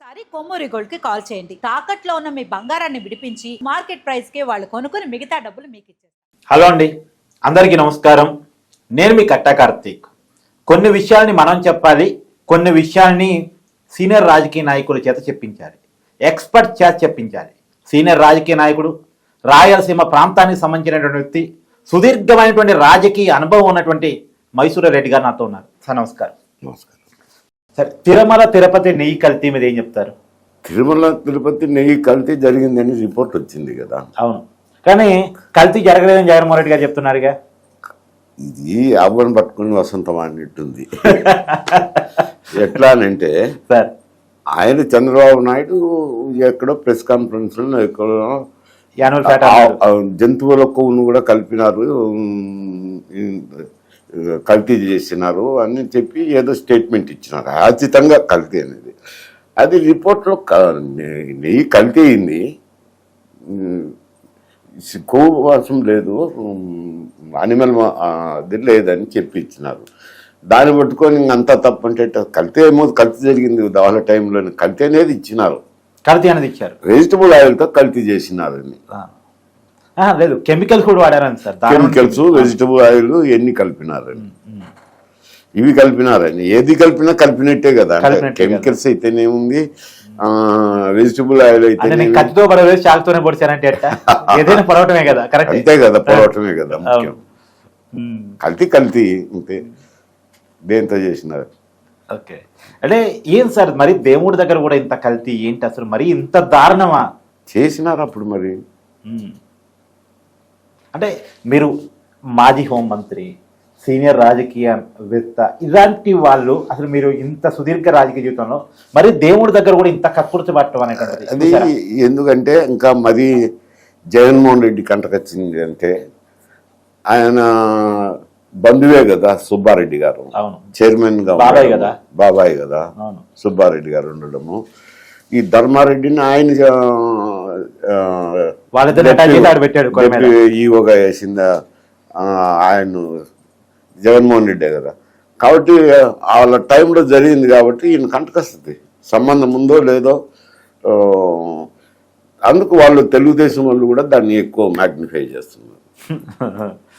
ఒకసారి కొమ్మూరి గోల్డ్కి కాల్ చేయండి. తాకట్లో ఉన్న మీ బంగారాన్ని విడిపించి మార్కెట్ ప్రైస్కి వాళ్ళు కొనుక్కుని మిగతా డబ్బులు మీకు ఇచ్చేస్తారు. హలో అండి. అందరికీ నమస్కారం. నేను మీ కట్టా కార్తీక్. కొన్ని విషయాల్ని మనం చెప్పాలి కొన్ని విషయాల్ని సీనియర్ రాజకీయ నాయకుల చేత చెప్పించాలి. ఎక్స్పర్ట్ చేత చెప్పించాలి. సీనియర్ రాజకీయ నాయకుడు రాయలసీమ ప్రాంతానికి సంబంధించినటువంటి వ్యక్తి సుదీర్ఘమైనటువంటి రాజకీయ అనుభవం ఉన్నటువంటి మైసూరు రెడ్డి గారు నాతో ఉన్నారు. సార్ నమస్కారం. నమస్కారం. సార్ తిరుమల తిరుపతి నెయ్యి కల్తీ మీద ఏం చెప్తారు? తిరుమల తిరుపతి నెయ్యి కల్తీ జరిగిందని రిపోర్ట్ వచ్చింది కదా. అవును. కానీ కల్తీ జరగలేదని జగన్మోహన్ రెడ్డి గారు చెప్తున్నారుగా. ఇది అవ్వని పట్టుకుని వసంతం అన్నట్టుంది ఎట్లా అనంటే సార్. ఆయన చంద్రబాబు నాయుడు ఎక్కడో ప్రెస్ కాన్ఫరెన్స్లో ఎక్కడో జంతువుల కొవ్వును కూడా కలిపినారు. కల్తీ చేసినారు అని చెప్పి ఏదో స్టేట్మెంట్ ఇచ్చినారు. ఖచ్చితంగా కల్తీ అనేది. అది రిపోర్ట్లో నెయ్యి కల్తీ అయింది. కొవ్వు వాసం లేదు అనిమల్ అది లేదని చెప్పి ఇచ్చినారు. దాన్ని పట్టుకొని అంతా తప్పు అంటే ఎట్టా? కల్తీ ఏమో కల్తీ జరిగింది వాళ్ళ టైంలో కల్తీ అనేది ఇచ్చినారు. కల్తీ అనేది ఇచ్చారు. వెజిటబుల్ ఆయిల్తో కల్తీ చేసినారని ఆ, లేదు కెమికల్స్ కూడా వాడారని సార్ కెమికల్స్ వెజిటబుల్ ఆయిల్ ఎన్ని కలిపినారని ఇవి కలిపినారని ఏది కలిపినా కలిపినట్టే కదా. కెమికల్స్ అయితేనేముంది వెజిటబుల్ ఆయిల్ అయితే కత్తితో పడవేసి చాకుతోనే పొడిచానంటే ఎట్ట? ఏదైనా పొడవటమే కదా కరెక్ట్ అంతే కదా పోవటమే కదా ముఖ్యం. కల్తీ కల్తీ అంతే. దేంతో చేసినారు? ఓకే. అంటే ఏం సార్ మరి దేవుడి దగ్గర కూడా ఇంత కల్తీ ఏంటి అసలు మరి ఇంత దారుణమా? చేసినారు అప్పుడు మరి. అంటే మీరు మాజీ హోంమంత్రి సీనియర్ రాజకీయవేత్త ఇలాంటి వాళ్ళు అసలు మీరు ఇంత సుదీర్ఘ రాజకీయ జీవితంలో మరి దేవుడి దగ్గర కూడా ఇంత కక్కుర్తి పట్టడం అనేటువంటిది అది? ఎందుకంటే ఇంకా మరి జగన్మోహన్ రెడ్డి కంటకొచ్చింది అంటే ఆయన బంధువే కదా సుబ్బారెడ్డి గారు చైర్మన్గా బాబాయ్. కదా? బాబాయ్ కదా సుబ్బారెడ్డి గారు ఉండడము ఈ ధర్మారెడ్డిని ఆయన పెట్టాడు. డెప్యూటీ ఈవోగా వేసింద? ఆయన జగన్మోహన్ రెడ్డే కదా. కాబట్టి వాళ్ళ టైంలో జరిగింది కాబట్టి ఈయన కంటకొస్తుంది. సంబంధం ఉందో లేదో అందుకు వాళ్ళు తెలుగుదేశం వాళ్ళు కూడా దాన్ని ఎక్కువ మ్యాగ్నిఫై చేస్తున్నారు.